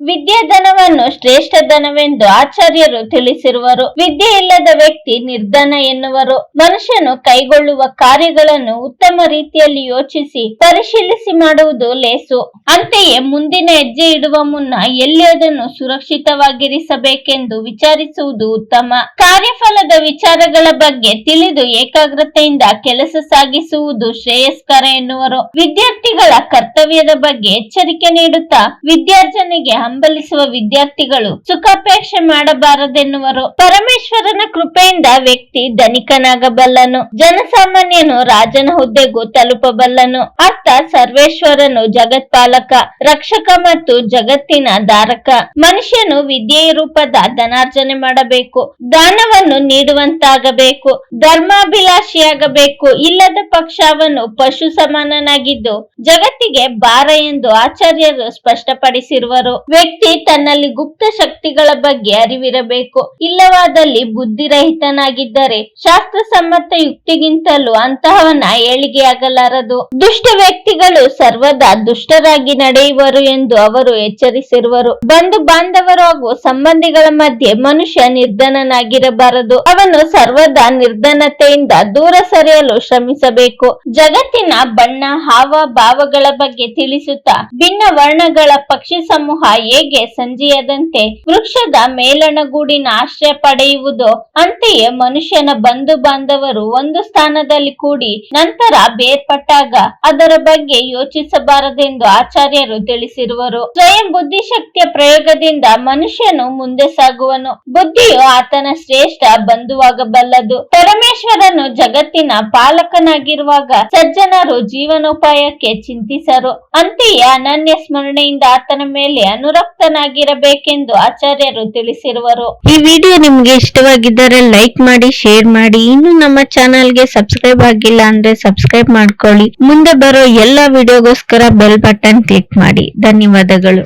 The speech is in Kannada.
ವಿದ್ಯಾಧನವನ್ನು ಶ್ರೇಷ್ಠ ಧನವೆಂದು ಆಚಾರ್ಯರು ತಿಳಿಸಿರುವರು. ವಿದ್ಯೆ ಇಲ್ಲದ ವ್ಯಕ್ತಿ ನಿರ್ಧನ ಎನ್ನುವರು. ಮನುಷ್ಯನು ಕೈಗೊಳ್ಳುವ ಕಾರ್ಯಗಳನ್ನು ಉತ್ತಮ ರೀತಿಯಲ್ಲಿ ಯೋಚಿಸಿ ಪರಿಶೀಲಿಸಿ ಮಾಡುವುದು ಲೇಸು. ಅಂತೆಯೇ ಮುಂದಿನ ಹೆಜ್ಜೆ ಇಡುವ ಮುನ್ನ ಎಲ್ಲಿ ಅದನ್ನು ಸುರಕ್ಷಿತವಾಗಿರಿಸಬೇಕೆಂದು ವಿಚಾರಿಸುವುದು ಉತ್ತಮ. ಕಾರ್ಯಫಲದ ವಿಚಾರಗಳ ಬಗ್ಗೆ ತಿಳಿದು ಏಕಾಗ್ರತೆಯಿಂದ ಕೆಲಸ ಸಾಗಿಸುವುದು ಶ್ರೇಯಸ್ಕರ ಎನ್ನುವರು. ವಿದ್ಯಾರ್ಥಿಗಳ ಕರ್ತವ್ಯದ ಬಗ್ಗೆ ಎಚ್ಚರಿಕೆ ನೀಡುತ್ತಾ ವಿದ್ಯಾರ್ಜನೆಗೆ ಹಂಬಲಿಸುವ ವಿದ್ಯಾರ್ಥಿಗಳು ಸುಖಾಪೇಕ್ಷೆ ಮಾಡಬಾರದೆನ್ನುವರು. ಪರಮೇಶ್ವರನ ಕೃಪೆಯಿಂದ ವ್ಯಕ್ತಿ ಧನಿಕನಾಗಬಲ್ಲನು. ಜನಸಾಮಾನ್ಯನು ರಾಜನ ಹುದ್ದೆಗೂ ತಲುಪಬಲ್ಲನು. ಅರ್ಥ ಸರ್ವೇಶ್ವರನು ಜಗತ್ಪಾಲಕ, ರಕ್ಷಕ ಮತ್ತು ಜಗತ್ತಿನ ಧಾರಕ. ಮನುಷ್ಯನು ವಿದ್ಯೆಯ ರೂಪದ ಧನಾರ್ಜನೆ ಮಾಡಬೇಕು. ದಾನವನ್ನು ನೀಡುವಂತಾಗಬೇಕು. ಧರ್ಮಾಭಿಲಾಷಿಯಾಗಬೇಕು. ಇಲ್ಲದ ಪಕ್ಷ ಪಶು ಸಮಾನನಾಗಿದ್ದು ಜಗತ್ತಿಗೆ ಭಾರ ಎಂದು ಆಚಾರ್ಯರು ಸ್ಪಷ್ಟಪಡಿಸಿರುವರು. ವ್ಯಕ್ತಿ ತನ್ನಲ್ಲಿ ಗುಪ್ತ ಶಕ್ತಿಗಳ ಬಗ್ಗೆ ಅರಿವಿರಬೇಕು. ಇಲ್ಲವಾದಲ್ಲಿ ಬುದ್ಧಿರಹಿತನಾಗಿದ್ದರೆ ಶಾಸ್ತ್ರಸಮ್ಮತ ಯುಕ್ತಿಗಿಂತಲೂ ಅಂತಹವನ ಏಳಿಗೆಯಾಗಲಾರದು. ದುಷ್ಟ ವ್ಯಕ್ತಿಗಳು ಸರ್ವದಾ ದುಷ್ಟರಾಗಿ ನಡೆಯುವರು ಎಂದು ಅವರು ಎಚ್ಚರಿಸಿರುವರು. ಬಂಧು ಬಾಂಧವರು ಹಾಗೂ ಸಂಬಂಧಿಗಳ ಮಧ್ಯೆ ಮನುಷ್ಯ ನಿರ್ಧನನಾಗಿರಬಾರದು. ಅವನು ಸರ್ವದಾ ನಿರ್ಧನತೆಯಿಂದ ದೂರ ಸರಿಯಲು ಶ್ರಮಿಸಬೇಕು. ಜಗತ್ತಿನ ಬಣ್ಣ, ಹಾವ, ಭಾವಗಳ ಬಗ್ಗೆ ತಿಳಿಸುತ್ತಾ, ಭಿನ್ನ ವರ್ಣಗಳ ಪಕ್ಷಿ ಸಮೂಹ ಹೇಗೆ ಸಂಜೆಯದಂತೆ ವೃಕ್ಷದ ಮೇಲಣಗೂಡಿನ ಆಶ್ರಯ ಪಡೆಯುವುದೋ ಅಂತೆಯೇ ಮನುಷ್ಯನ ಬಂಧು ಬಾಂಧವರು ಒಂದು ಸ್ಥಾನದಲ್ಲಿ ಕೂಡಿ ನಂತರ ಬೇರ್ಪಟ್ಟಾಗ ಅದರ ಬಗ್ಗೆ ಯೋಚಿಸಬಾರದೆಂದು ಆಚಾರ್ಯರು ತಿಳಿಸಿರುವರು. ಸ್ವಯಂ ಬುದ್ಧಿಶಕ್ತಿಯ ಪ್ರಯೋಗದಿಂದ ಮನುಷ್ಯನು ಮುಂದೆ ಸಾಗುವನು. ಬುದ್ಧಿಯು ಆತನ ಶ್ರೇಷ್ಠ ಬಂಧುವಾಗಬಲ್ಲದು. ಪರಮೇಶ್ವರನು ಜಗತ್ತಿನ ಪಾಲಕನಾಗಿರುವಾಗ ಸಜ್ಜನರು ಜೀವನೋಪಾಯಕ್ಕೆ ಚಿಂತಿಸರು. ಅಂತೆಯೇ ಅನನ್ಯ ಸ್ಮರಣೆಯಿಂದ ಆತನ ಮೇಲೆ ಅನುರಕ್ತನಾಗಿರಬೇಕೆಂದು ಆಚಾರ್ಯರು ತಿಳಿಸಿರುವರು. ಈ ವಿಡಿಯೋ ನಿಮ್ಗೆ ಇಷ್ಟವಾಗಿದ್ದರೆ ಲೈಕ್ ಮಾಡಿ, ಶೇರ್ ಮಾಡಿ. ಇನ್ನು ನಮ್ಮ ಚಾನಲ್ಗೆ ಸಬ್ಸ್ಕ್ರೈಬ್ ಆಗಿಲ್ಲ ಅಂದ್ರೆ ಸಬ್ಸ್ಕ್ರೈಬ್ ಮಾಡ್ಕೊಳ್ಳಿ. ಮುಂದೆ ಬರೋ ಎಲ್ಲಾ ವಿಡಿಯೋಗೋಸ್ಕರ ಬೆಲ್ ಬಟನ್ ಕ್ಲಿಕ್ ಮಾಡಿ. ಧನ್ಯವಾದಗಳು.